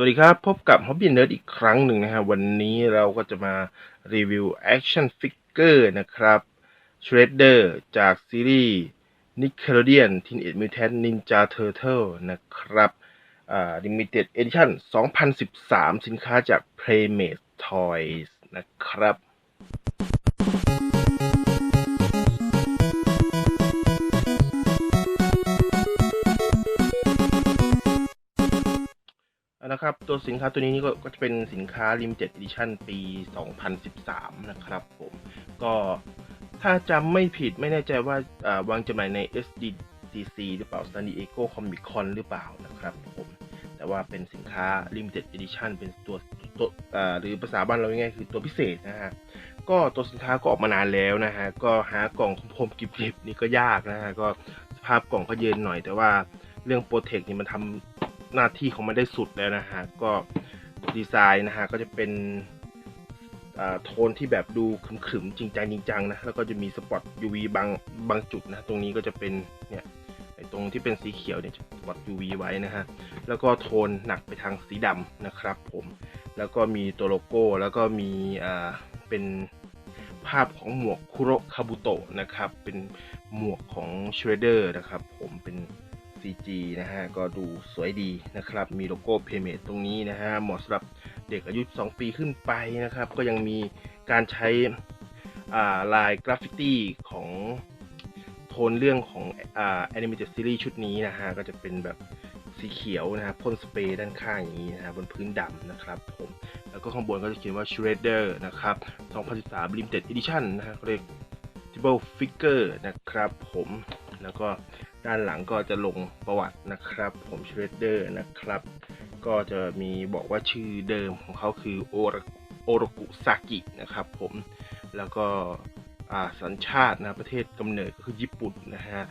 สวัสดีครับ พบกับ Hobby Nerd อีกครั้งหนึ่งนะฮะ วันนี้เราก็จะมารีวิว Action Figure นะครับ Shredder จากซีรีส์ Nickelodeon Teenage Mutant Ninja Turtle นะครับอ่า Limited Edition 2013 สินค้าจาก Playmate Toys นะครับ นะครับ ตัวสินค้าตัวนี้นี่ก็ก็จะเป็นสินค้า Limited Edition ปี 2013 นะครับผม ก็ถ้าจำไม่ผิดไม่แน่ใจว่าวางจำหน่ายใน SDCC หรือเปล่า San Diego Comic Con หรือเปล่านะครับผม แต่ว่าเป็นสินค้า Limited Edition เป็นตัวตัวหรือภาษาบ้านเราง่ายๆคือตัวพิเศษนะฮะ ก็ตัวสินค้าก็ออกมานานแล้วนะฮะ ก็หากล่องคมๆกิบๆนี่ก็ยากนะฮะ ก็สภาพกล่องก็เยินหน่อยแต่ว่าเรื่องโปรเทคนี่มันทำ หน้าที่ของมันได้สุดแล้วนะฮะก็ดีไซน์นะฮะก็จะเป็นโทนที่แบบดูขรึมๆจริงจังจริงจังนะแล้วก็จะมีสปอต UV บางบางจุดนะตรงนี้ก็จะเป็นเนี่ยตรงที่เป็นสีเขียวเนี่ยจะสปอต UV ไว้นะฮะแล้วก็โทนหนักไปทางสีดำนะครับผมแล้วก็มีตัวโลโก้แล้วก็มีอ่าเป็นภาพของหมวกคุโรคาบุโตะนะครับเป็นหมวกของเชรเดอร์นะครับผมเป็น CG นะฮะก็ดูสวยดีนะครับ มีโลโก้เพย์เมดตรงนี้นะฮะเหมาะสำหรับเด็กอายุ 2 ปีขึ้นไปนะครับ ก็ยังมีการใช้ลายกราฟฟิตี้ของโทนเรื่องของแอ่า Animated Series ชุดนี้นะฮะก็จะเป็นแบบสีเขียวนะฮะพ่นสเปรย์ด้านข้างอย่างนี้นะฮะบนพื้นดำนะครับผมแล้วก็ข้างบนก็จะเขียนว่า Shredder นะครับ 2013 Limited Edition นะฮะเขาเรียก Table Figure นะครับผมแล้วก็ ด้านหลังก็จะลงประวัตินะครับ ผม Shredder นะครับ ก็จะมีบอกว่าชื่อเดิมของเขาคือโอรโอรกุซากินะครับ ผมแล้วก็สัญชาตินะประเทศกำเนิดก็คือญี่ปุ่นนะฮะ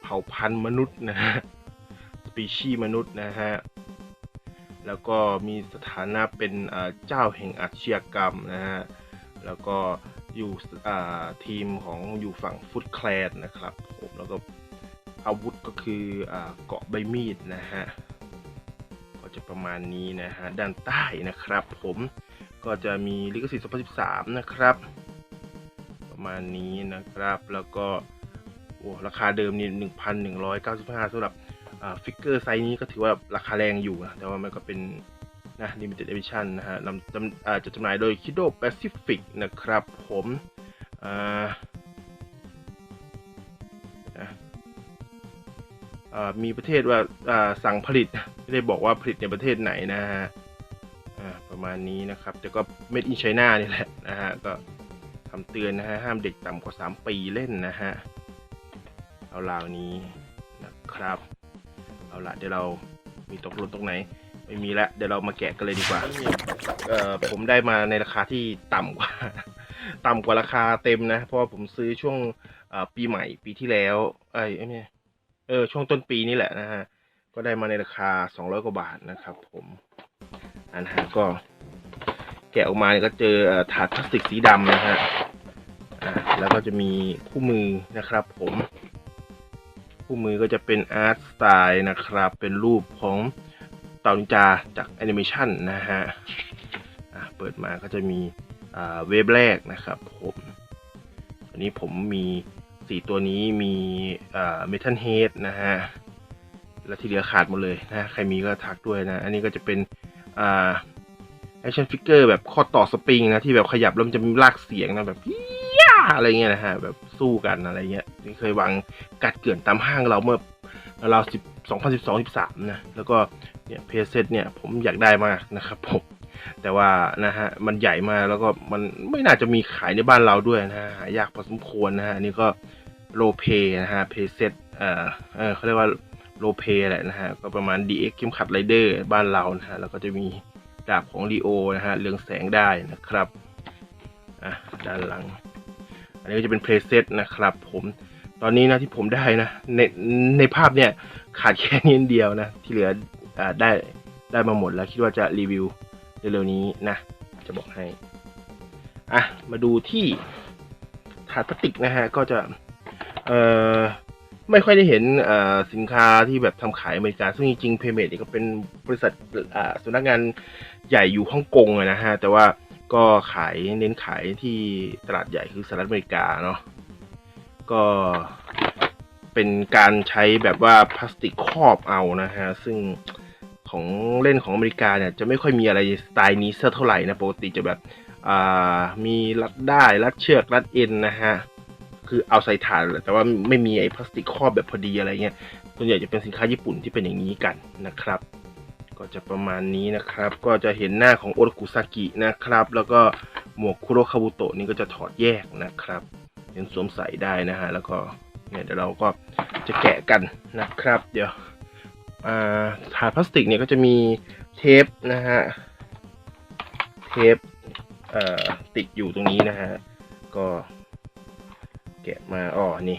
เผ่าพันธุ์มนุษย์นะฮะสปีชีส์มนุษย์นะฮะแล้วก็มีสถานะเป็นเจ้าแห่งอาชญากรรมนะฮะแล้วก็อยู่ทีมของอยู่ฝั่งฟุตแคลนนะครับผมแล้วก็ อาวุธก็คืออเกาะใบมีดนะฮะก็จะประมาณนี้นะฮะด้านใต้นะครับ ผมก็จะมีลิขสิทธิ์2013 นะครับ ประมาณนี้นะครับ แล้วก็โอ้ราคาเดิมนี่1,195สำหรับอ่าฟิกเกอร์ไซส์นี้ก็ถือว่าราคาแรงอยู่นะแต่ว่ามันก็เป็นนะ limited edition นะฮะนำจำจะจำหน่ายโดย Kido Pacific นะครับ ผมอ่านะอ่า มีประเทศว่าสั่งผลิตไม่ได้บอกว่าผลิตในประเทศไหนนะฮะประมาณนี้นะครับ แต่ก็ made in China นี่แหละนะฮะก็คำเตือนนะฮะห้ามเด็กต่ำกว่า 3 ปีเล่นนะฮะเอาราวนี้นะครับ เอาละเดี๋ยวเรามีตกล่นตรงไหน ไม่มีล้วเดี๋ยวเรามาแกะกันเลยดีกว่าเออผมได้มาในราคาที่ต่ำกว่า ต่ำกว่าราคาเต็มนะ เพราะว่าผมซื้อช่วงปีใหม่ปีที่แล้วเอ้ยไม่ใช่ เออช่วงต้นปีนี่แหละนะฮะ ก็ได้มาในราคา 200 กว่าบาทนะครับ ผมอันนะฮะก็ แกะออกมาเนี่ยก็เจอถาดพลาสติกสีดำนะฮะอ่าแล้วก็จะมีคู่มือนะครับ ผมคู่มือก็จะเป็นอาร์ตสไตล์นะครับ เป็นรูปของเต่านินจาจากแอนิเมชันนะฮะอะเปิดมาก็จะมีอ่าเว็บแรกนะครับ ผมอันนี้ผมมี สี่ตัวนี้มีอ่าเมทัลเฮดนะฮะแล้วที่เหลือขาดหมดเลยนะใครมีก็ทักด้วยนะ อันนี้ก็จะเป็นอ่าแอคชั่นฟิกเกอร์แบบข้อต่อสปริงนะ ที่แบบขยับแล้วมันจะมีลากเสียงนะแบบย่าอะไรเงี้ยนะฮะแบบสู้กันอะไรเงี้ยที่เคยวางกัดเกลื่อนตามห้างเราเมื่อเราสิบสองพันสิบสองสิบสามนะแล้วก็เนี่ยเพเซตเนี่ยผมอยากได้มากนะครับผมแต่ว่านะฮะมันใหญ่มากแล้วก็มันไม่น่าจะมีขายในบ้านเราด้วยนะฮะหายากพอสมควรนะฮะอันนี้ก็ โลเพนะฮะเพเซตเอ่อเออเขาเรียกว่าโลเพแหละนะฮะก็ประมาณ DX เข้มขัดไรเดอร์บ้านเรานะฮะแล้วก็จะมีดาบของลีโอนะฮะเรืองแสงได้นะครับอะด้านหลัง อันนี้ก็จะเป็นเพลเซตนะครับ ผมตอนนี้นะที่ผมได้นะในในภาพเนี่ยขาดแค่นี้เดียวนะ ที่เหลืออ่าได้ได้มาหมดแล้วคิดว่าจะรีวิวเร็วๆนี้นะจะบอกให้อะมาดูที่ถาดพลาสติกนะฮะก็จะ เอ่อไม่ค่อยได้เห็นอ่สินค้าที่แบบทำขายอเมริกาซึ่งจริงๆเพย์เมดก็เป็นบริษัทอ่าสำนักงานใหญ่อยู่ฮ่องกงนะฮะ แต่ว่าก็ขายเน้นขายที่ตลาดใหญ่คือสหรัฐอเมริกาเนาะก็เป็นการใช้แบบว่าพลาสติกครอบเอานะฮะ ซึ่งของเล่นของอเมริกาเนี่ยจะไม่ค่อยมีอะไรสไตล์นี้เท่าไหร่นะปกติจะแบบมีรัดได้รัดเชือกรัดเอ็นนะฮะ คือเอาใส่ถ่านแหละแต่ว่าไม่มีไอ้พลาสติกครอบแบบพอดีอะไรเงี้ยส่วนใหญ่จะเป็นสินค้าญี่ปุ่นที่เป็นอย่างนี้กันนะครับ ก็จะประมาณนี้นะครับ ก็จะเห็นหน้าของโอรกุซากินะครับ แล้วก็หมวกคุโรคาบุโตะนี่ก็จะถอดแยกนะครับยังสวมใส่ได้นะฮะแล้วก็เนี่ยเดี๋ยวเราก็จะแกะกันนะครับ เดี๋ยวอ่าถาดพลาสติกเนี่ยก็จะมีเทปนะฮะเทปเอ่อติดอยู่ตรงนี้นะฮะก็ แกะมาอ๋อนี่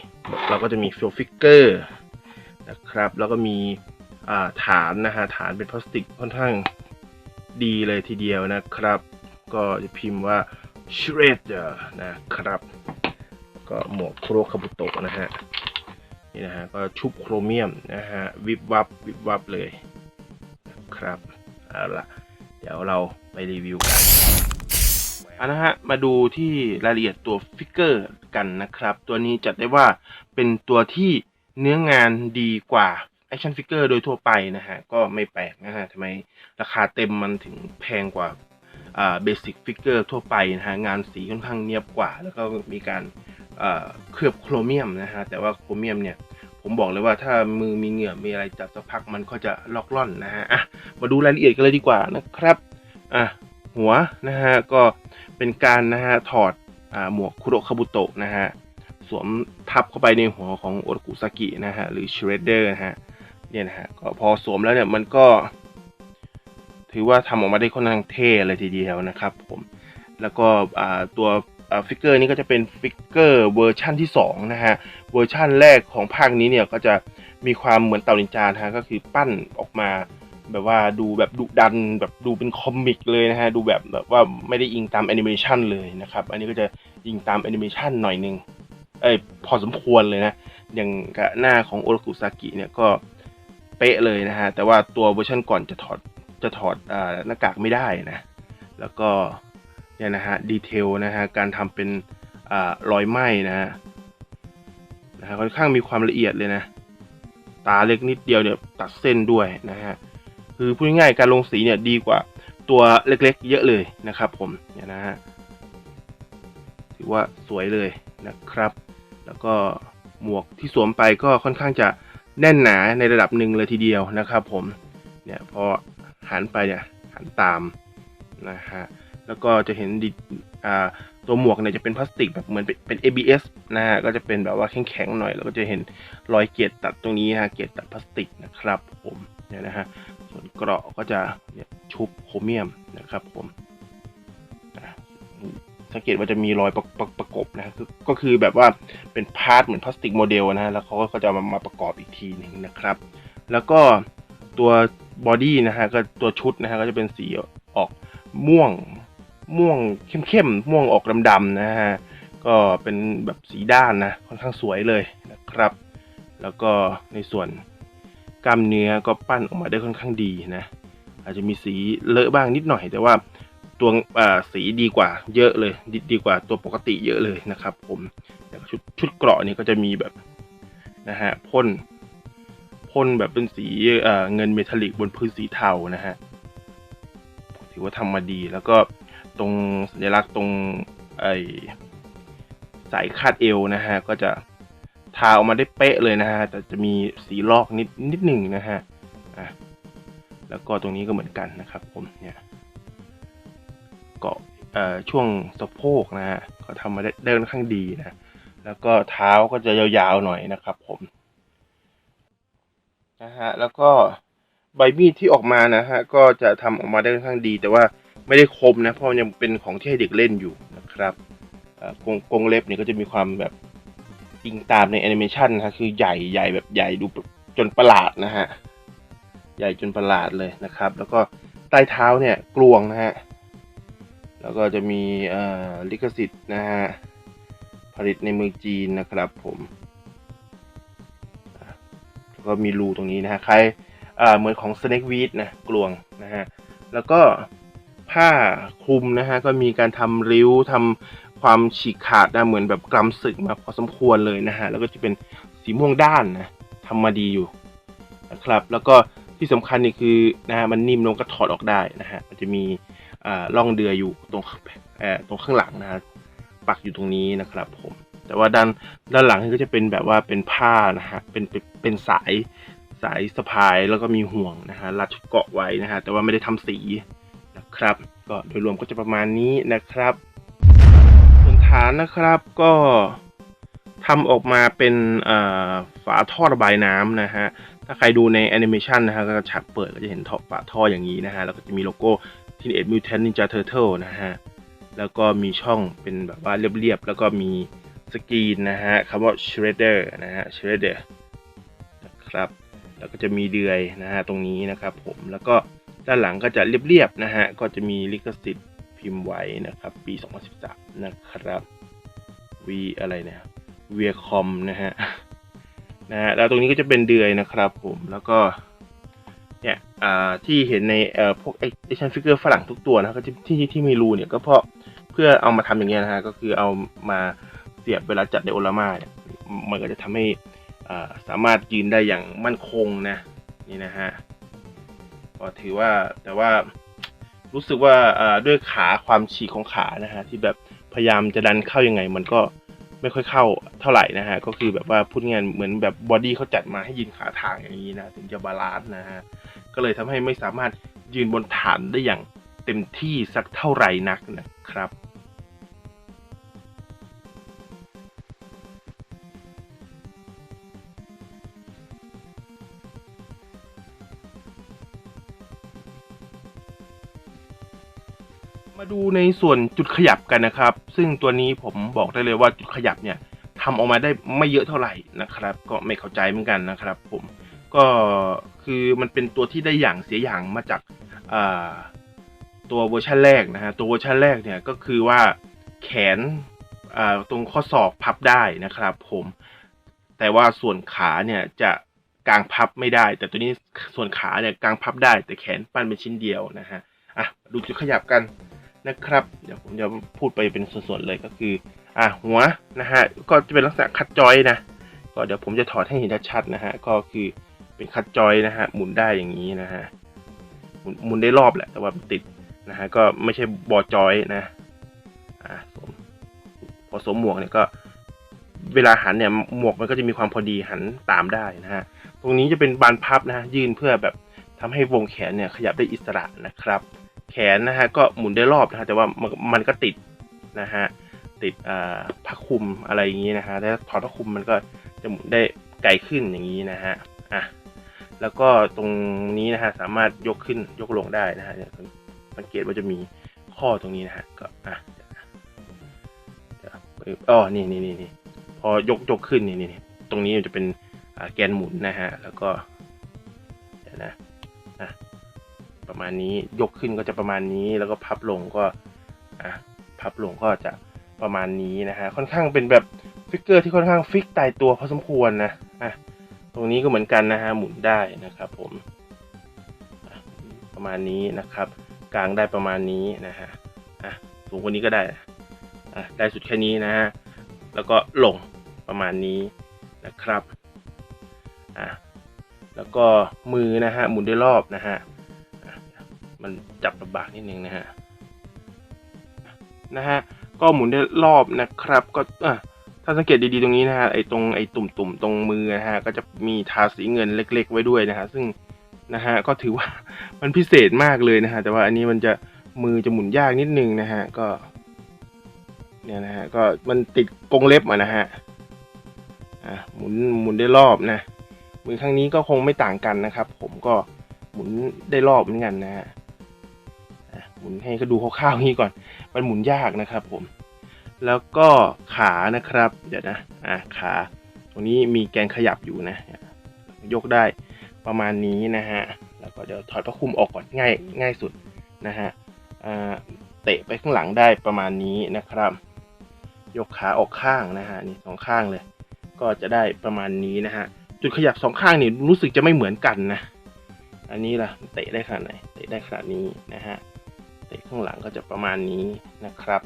เราก็จะมีฟิลฟิกเกอร์นะครับ แล้วก็มีฐานนะฮะฐานเป็นพลาสติกค่อนข้างดีเลยทีเดียวนะครับ ก็จะพิมพ์ว่า shredder นะครับ ก็หมวกโครคาบุโตะนะฮะนี่นะฮะก็ชุบโครเมียมนะฮะวิบวับวิบวับเลยนะครับเอาละเดี๋ยวเราไปรีวิวกัน อานะฮะมาดูที่รายละเอียดตัวฟิกเกอร์กันนะครับ ตัวนี้จัดได้ว่าเป็นตัวที่เนื้องานดีกว่าแอคชั่นฟิกเกอร์โดยทั่วไปนะฮะ ก็ไม่แปลกนะฮะทำไมราคาเต็มมันถึงแพงกว่าเบสิกฟิกเกอร์ทั่วไปนะฮะ งานสีค่อนข้างเนียบกว่า แล้วก็มีการเคลือบโครเมียมนะฮะ แต่ว่าโครเมียมเนี่ย ผมบอกเลยว่าถ้ามือมีเหงื่อมีอะไรจับสักพักมันก็จะลอกล่อนนะฮะอะมาดูรายละเอียดกันเลยดีกว่านะครับอะหัวนะฮะก็ เป็นการนะฮะถอดอหมวกคุโรคาบุโตะนะฮะสวมทับเข้าไปในหัวของโอรกุซากินะฮะหรือชเรดเดอร์นะฮะเนี่ยนะฮะก็พอสวมแล้วเนี่ยมันก็ ถือว่าทำออกมาได้ค่อนข้างเท่เลยทีเดียวนะครับผมแล้วก็ตัวฟิกเกอร์นี้ก็จะเป็นฟิกเกอร์เวอร์ชั่นที่2นะฮะเวอร์ชั่นแรกของภาคนี้เนี่ยก็จะมีความเหมือนเต่านินจานะฮะก็คือปั้นออกมา แบบว่าดูแบบดุดันแบบดูเป็นคอมิกเลยนะฮะดูแบบแบบว่าไม่ได้อิงตามแอนิเมชันเลยนะครับ อันนี้ก็จะอิงตามแอนิเมชันหน่อยหนึงเอ้ยพอสมควรเลยนะ อย่างกับหน้าของโอรกุซากิเนี่ยก็เป๊ะเลยนะฮะ แต่ว่าตัวเวอร์ชันก่อนจะถอดจะถอดอหน้ากากไม่ได้นะ แล้วก็เนี่ยนะฮะดีเทลนะฮะการทำเป็นอรอยไหม้นะฮะนะฮะค่อนข้างมีความละเอียดเลยนะ ตาเล็กนิดเดียวเนี่ยตัดเส้นด้วยนะฮะ คือพูดง่ายๆการลงสีเนี่ยดีกว่าตัวเล็กๆ เยอะเลยนะครับ ผมเนี่ยนะฮะถือว่าสวยเลยนะครับ แล้วก็หมวกที่สวมไปก็ค่อนข้างจะแน่นหนาในระดับหนึ่งเลยทีเดียวนะครับ ผมเนี่ยพอหันไปเนี่ยหันตามนะฮะแล้วก็จะเห็นดิอ่าตัวหมวกเนี่ยจะเป็นพลาสติกแบบเหมือนเป็น ABS นะฮะก็จะเป็นแบบว่าแข็งๆหน่อย แล้วก็จะเห็นรอยเกล็ดตัดตรงนี้นะฮะเกล็ดตัดพลาสติกนะครับ ผมเนี่ยนะฮะ ส่วนเกราะก็จะชุบโครเมียมนะครับผมสังเกตว่าจะมีรอยประประประกบนะคือก็คือแบบว่าเป็นพาร์ทเหมือนพลาสติกโมเดลนะฮะแล้วเขาก็จะมามาประกอบอีกทีหนึ่งนะครับ แล้วก็ตัวบอดี้นะฮะก็ตัวชุดนะฮะก็จะเป็นสีออกม่วงม่วงเข้มๆม่วงออกดำๆนะฮะก็เป็นแบบสีด้านนะค่อนข้างสวยเลยนะครับ แล้วก็ในส่วน กล้ามเนื้อก็ปั้นออกมาได้ค่อนข้างดีนะ อาจจะมีสีเลอะบ้างนิดหน่อย แต่ว่าตัวสีดีกว่าเยอะเลยดดีกว่าตัวปกติเยอะเลยนะครับ ผมแต่ชุดชุดเกราะนี่ก็จะมีแบบนะฮะพ่นพ่นแบบเป็นสีเเงินเมทัลลิกบนพื้นสีเทานะฮะถือว่าทำมาดีแล้วก็ตรงสัญลักษณ์ตรงไอสายคาดเอวนะฮะก็จะ ทาออกมาได้เป๊ะเลยนะฮะ แต่จะมีสีลอกนิดนิดหนึ่งนะฮะอะแล้วก็ตรงนี้ก็เหมือนกันนะครับ ผมเนี่ยเกาะช่วงสะโพกนะฮะก็ทำมาได้ได้ค่อนข้างดีนะ แล้วก็เท้าก็จะยาวๆหน่อยนะครับ ผมนะฮะแล้วก็ใบมีดที่ออกมานะฮะก็จะทำออกมาได้ค่อนข้างดี แต่ว่าไม่ได้คมนะเพราะยังเป็นของที่ให้เด็กเล่นอยู่นะครับกงกรงเล็บเนี่ยก็จะมีความแบบ อิงตามในแอนิเมชันนะคือใหญ่ใหญ่แบบใหญ่ดูจนประหลาดนะฮะ ใหญ่จนประหลาดเลยนะครับ แล้วก็ใต้เท้าเนี่ยกลวงนะฮะ แล้วก็จะมีลิขสิทธิ์นะฮะ ผลิตในเมืองจีนนะครับผมแล้วก็มีรูตรงนี้นะฮะคล้ายเหมือนของ Snake Weed นะกลวงนะฮะ แล้วก็ผ้าคลุมนะฮะก็มีการทำริ้วทำ ความฉีกขาดนะเหมือนแบบกำศึกมาพอสมควรเลยนะฮะแล้วก็จะเป็นสีม่วงด้านนะทำมาดีอยู่นะครับ แล้วก็ที่สำคัญนี่คือนะฮะมันนิ่มลงก็ถอดออกได้นะฮะมันจะมีอ่าร่องเดือยอยู่ตรงตรงข้างหลังนะฮะปักอยู่ตรงนี้นะครับผมแต่ว่าด้านด้านหลังก็จะเป็นแบบว่าเป็นผ้านะฮะเป็นเป็นสายสายสะพายแล้วก็มีห่วงนะฮะรัดเกาะไว้นะฮะแต่ว่าไม่ได้ทำสีนะครับ ก็โดยรวมก็จะประมาณนี้นะครับานนะครับก็ทำออกมาเป็นฝาท่อระบายน้ำนะฮะ ถ้าใครดูในแอนิเมชันนะฮะก็ฉากเปิดก็จะเห็นฝาท่ออย่างนี้นะฮะ แล้วก็จะมีโลโก้ Teenage Mutant Ninja Turtle นะฮะ แล้วก็มีช่องเป็นแบบว่าเรียบๆ แล้วก็มีสกรีนนะฮะคำว่า Shredder นะฮะ Shredder นะครับ แล้วก็จะมีเดือยนะฮะตรงนี้นะครับผม แล้วก็ด้านหลังก็จะเรียบๆนะฮะ ก็จะมีลิขสิทธิ์ พิมพ์ไว้นะครับ ปี 2013 นะครับ V อะไรเนี่ย v i a c o m นะฮะนะฮะแล้วตรงนี้ก็จะเป็นเดือยนะครับผมแล้วก็เนี่ยที่เห็นในเอ่อพวก action figure ฝรั่งทุกตัวนะครับที่ที่ที่มีรูเนี่ยก็เพราะเพื่อเอามาทำอย่างเงี้ยนะฮะก็คือเอามาเสียบเวลาจัดไดโอลามาเนี่ยมันก็จะทำให้สามารถยืนได้อย่างมั่นคงนะนี่นะฮะก็ถือว่าแต่ว่า รู้สึกว่าด้วยขาความฉีกของขานะฮะที่แบบพยายามจะดันเข้ายังไง มันก็ไม่ค่อยเข้าเท่าไหร่นะฮะก็คือแบบว่าพูดง่ายเหมือนแบบบอดี้เขาจัดมาให้ยืนขาทางอย่างนี้นะถึงจะบาลานซ์นะฮะก็เลยทำให้ไม่สามารถยืนบนฐานได้อย่างเต็มที่สักเท่าไหร่นักนะครับ มาดูในส่วนจุดขยับกันนะครับ ซึ่งตัวนี้ผมบอกได้เลยว่าจุดขยับเนี่ยทำออกมาได้ไม่เยอะเท่าไหร่นะครับ ก็ไม่เข้าใจเหมือนกันนะครับ ผมก็คือมันเป็นตัวที่ได้อย่างเสียอย่างมาจากาตัวเวอร์ชันแรกนะฮะตัวเวอร์ชันแรกเนี่ยก็คือว่าแขนตรงข้อศอกพับได้นะครับ ผม แต่ว่าส่วนขาเนี่ยจะกางพับไม่ได้ แต่ตัวนี้ส่วนขาเนี่ยกางพับได้ แต่แขนปั้นเป็นชิ้นเดียวนะฮะอะดูจุดขยับกัน นะครับ เดี๋ยวผมจะพูดไปเป็นส่วนๆเลยก็คือ อะหัวนะฮะก็จะเป็นลักษณะคัดจอยนะก็เดี๋ยวผมจะถอดให้เห็นชัดๆนะฮะก็คือเป็นคัดจอยนะฮะหมุนได้อย่างนี้นะฮะหมุนหมุนได้รอบแหละ แต่ว่าติดนะฮะก็ไม่ใช่บอจอยนะอะพอสวมหมวกเนี่ยก็เวลาหันเนี่ยหมวกมันก็จะมีความพอดีหันตามได้นะฮะ ตรงนี้จะเป็นบานพับนะฮะยื่นเพื่อแบบทำให้วงแขนเนี่ยขยับได้อิสระนะครับ นนะฮะก็หมุนได้รอบนะฮะแต่ว่ามันก็ติดนะฮะติดอ่าผ้าคลุมอะไรอย่างนี้นะฮะแล้วถอดผ้าคลุมมันก็จะหมุนได้ไกลขึ้นอย่างนี้นะฮะอะแล้วก็ตรงนี้นะฮะสามารถยกขึ้นยกลงได้นะฮะสังเกตว่าจะมีข้อตรงนี้นะฮะก็อะอ๋อนี่นี่นี่นี่พอยกยกขึ้นนี่นี่ตรงนี้จะเป็นแกนหมุนนะฮะแล้วก็เดี๋ยวนะ ประมาณนี้ยกขึ้นก็จะประมาณนี้แล้วก็พับลงก็อะพับลงก็จะประมาณนี้นะฮะค่อนข้างเป็นแบบฟิกเกอร์ที่ค่อนข้างฟิกตายตัวพอสมควรนะอะตรงนี้ก็เหมือนกันนะฮะหมุนได้นะครับผมประมาณนี้นะครับ กลางได้ประมาณนี้นะฮะอะสูงกว่านี้ก็ได้อะได้สุดแค่นี้นะฮะแล้วก็ลงประมาณนี้นะครับอะแล้วก็มือนะฮะหมุนได้รอบนะฮะ มันจับลำบากนิดนึงนะฮะนะฮะก็หมุนได้รอบนะครับ ก็อะถ้าสังเกตดีๆตรงนี้นะฮะไอ้ตรงไอ้ตุ่มๆตรงมือนะฮะก็จะมีทาสีเงินเล็ก ๆ ไว้ด้วยนะฮะซึ่งนะฮะก็ถือว่ามันพิเศษมากเลยนะฮะแต่ว่าอันนี้มันจะมือจะหมุนยากนิดนึงนะฮะก็เนี่ยนะฮะก็มันติดกรงเล็บอะนะฮะอะหมุนหมุนได้รอบนะมือข้างนี้ก็คงไม่ต่างกันนะครับ ผมก็หมุนได้รอบเหมือนกันนะฮะ หมุนให้ก็ดูคร่าวๆนี้ก่อน มันหมุนยากนะครับผม แล้วก็ขานะครับ เดี๋ยวนะ อะขา ตรงนี้มีแกนขยับอยู่นะ ยกได้ประมาณนี้นะฮะ แล้วก็เดี๋ยวถอดผ้าคลุมออกก่อนง่ายง่ายสุดนะฮะอ่าเตะไปข้างหลังได้ประมาณนี้นะครับ ยกขาออกข้างนะฮะนี่สองข้างเลย ก็จะได้ประมาณนี้นะฮะ จุดขยับสองข้างนี่รู้สึกจะไม่เหมือนกันนะ อันนี้ล่ะเตะได้ขนาดไหน เตะได้ขนาดนี้นะฮะ ข้างหลังก็จะประมาณนี้นะครับ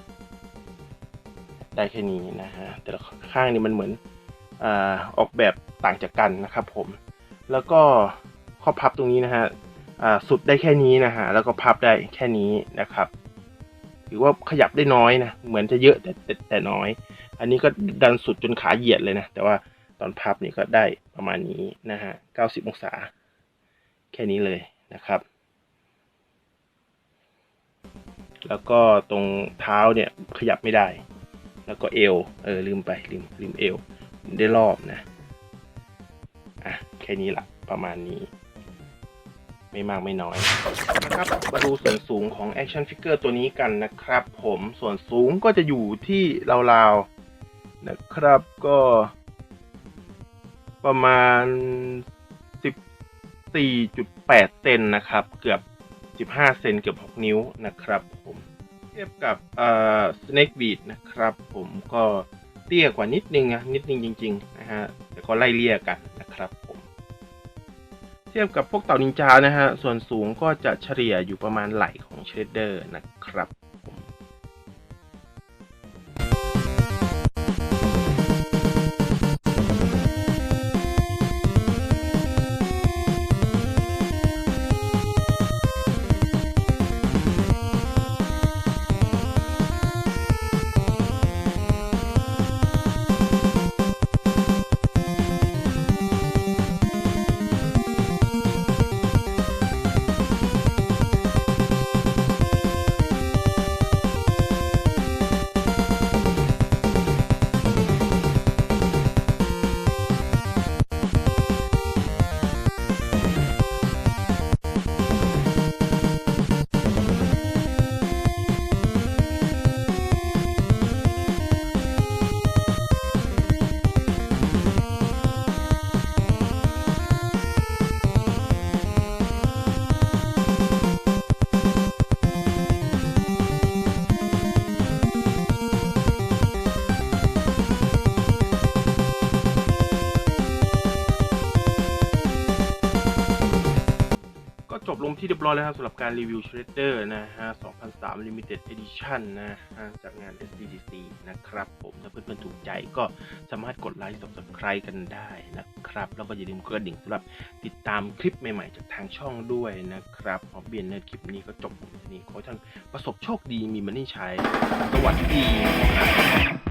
ได้แค่นี้นะฮะแต่ละข้างนี่มันเหมือนอออกแบบต่างจากกันนะครับผม แล้วก็ข้อพับตรงนี้นะฮะสุดได้แค่นี้นะฮะแล้วก็พับได้แค่นี้นะครับถือว่าขยับได้น้อยนะเหมือนจะเยอะแต่แต่แต่น้อย อันนี้ก็ดันสุดจนขาเหยียดเลยนะแต่ว่าตอนพับนี่ก็ได้ประมาณนี้นะฮะ90 องศา แค่นี้เลยนะครับ แล้วก็ตรงเท้าเนี่ยขยับไม่ได้ แล้วก็เอว เออลืมไปลืมลืมเอวได้รอบนะ อะแค่นี้ละประมาณนี้ ไม่มากไม่น้อยนะครับ มาดูส่วนสูงของ Action Figure ตัวนี้กันนะครับผมส่วนสูงก็จะอยู่ที่ราวๆนะครับก็ประมาณ 14.8 เซนนะครับ เกือบ 15 เซนเกือบ 6 นิ้วนะครับผมเทียบกับเอ่อ Snake Beat นะครับผมก็เตี้ยกว่านิดนึงนะนิดนึงจริงๆนะฮะแต่ก็ไล่เลี่ยกันนะครับผมเทียบกับพวกเต่านินจานะฮะส่วนสูงก็จะเฉลี่ยอยู่ประมาณไหล่ของเชดเดอร์นะครับ อยแล้วครับสำหรับการรีวิว Shredder นะฮะ 2003 Limited Edition นะฮะจากงาน SDDC นะครับผมถ้าเพื่อนๆถูกใจก็สามารถกดไลค์ Subscribe กันได้นะครับ แล้วก็อย่าลืมกระดิ่งสำหรับติดตามคลิปใหม่ๆ จากทางช่องด้วยนะครับพอเบียนเนคลิปนี้ก็จบลงที่นี้ขอท่านประสบโชคดีมีมันนี่ใช้ สวัสดีครับ